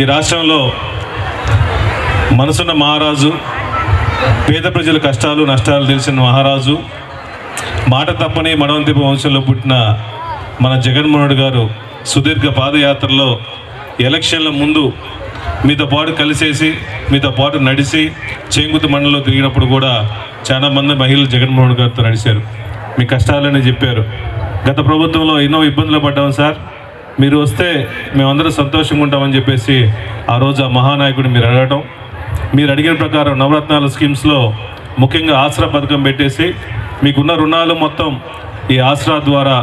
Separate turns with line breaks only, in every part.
ఈ రాష్ట్రంలో మనసున్న మహారాజు పేద ప్రజల కష్టాలు నష్టాలు తెలిసిన మహారాజు మాట తప్పని మడవంతిప వంశంలో పుట్టిన మన జగన్మోహన్ గారు సుదీర్ఘ పాదయాత్రలో ఎలక్షన్ల ముందు మీతో పాటు కలిసేసి మీతో పాటు నడిచి చేంగుతు మండలంలో తిరిగినప్పుడు కూడా చాలామంది మహిళలు జగన్మోహన్ గారితో నడిచారు. మీ కష్టాలని చెప్పారు. గత ప్రభుత్వంలో ఎన్నో ఇబ్బందులు పడ్డాం సార్. మీరు వస్తే మేమందరం సంతోషంగా ఉంటామని చెప్పేసి ఆ రోజు ఆ మహానాయకుడు మీరు అడగటం. మీరు అడిగిన ప్రకారం నవరత్నాల స్కీమ్స్లో ముఖ్యంగా ఆసరా పథకం పెట్టేసి మీకున్న రుణాలు మొత్తం ఈ ఆసరా ద్వారా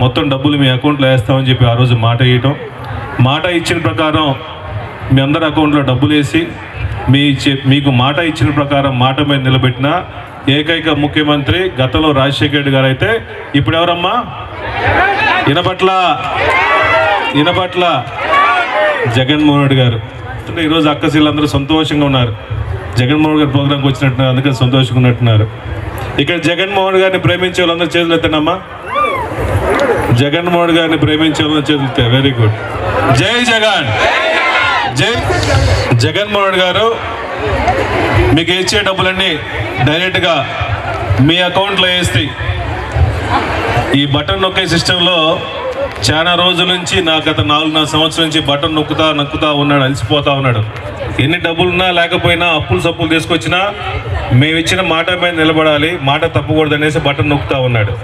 మొత్తం డబ్బులు మీ అకౌంట్లో వేస్తామని చెప్పి ఆ రోజు మాట ఇవ్వటం మాట ఇచ్చిన ప్రకారం మీ అందరి అకౌంట్లో డబ్బులు వేసి మీ మీకు మాట ఇచ్చిన ప్రకారం మాట మీద నిలబెట్టిన ఏకైక ముఖ్యమంత్రి గతంలో రాజశేఖర రెడ్డి గారు అయితే ఇప్పుడు ఎవరమ్మా ఇనపట్ల. ఇనపట్ల జగన్మోహన్ రెడ్డి గారు. అంటే ఈరోజు అక్కసీలందరూ సంతోషంగా ఉన్నారు. జగన్మోహన్ గారి ప్రోగ్రాంకి వచ్చినట్టున్నారు. అందుకని సంతోషంగా ఉన్నట్టున్నారు. ఇక్కడ జగన్మోహన్ గారిని ప్రేమించే వాళ్ళందరూ చేతులు ఎత్తండమ్మా జగన్మోహన్ గారిని ప్రేమించే వాళ్ళందరూ చేతులు ఎత్తే. వెరీ గుడ్ జై జగన్. జై జగన్మోహన్ గారు మీకు ఇచ్చే డబ్బులన్నీ డైరెక్ట్గా మీ అకౌంట్లో వేస్తాయి ఈ బటన్ నొక్కే సిస్టంలో చాలా రోజుల నుంచి నా గత నాలుగున్నర సంవత్సరం నుంచి బటన్ నొక్కుతా నొక్కుతా ఉన్నాడు అలసిపోతా ఉన్నాడు. ఎన్ని డబ్బులున్నా లేకపోయినా అప్పులు సప్పులు తీసుకొచ్చినా మేము ఇచ్చిన మాట మీద నిలబడాలి మాట తప్పకూడదు అనేసి బటన్ నొక్కుతా ఉన్నాడు.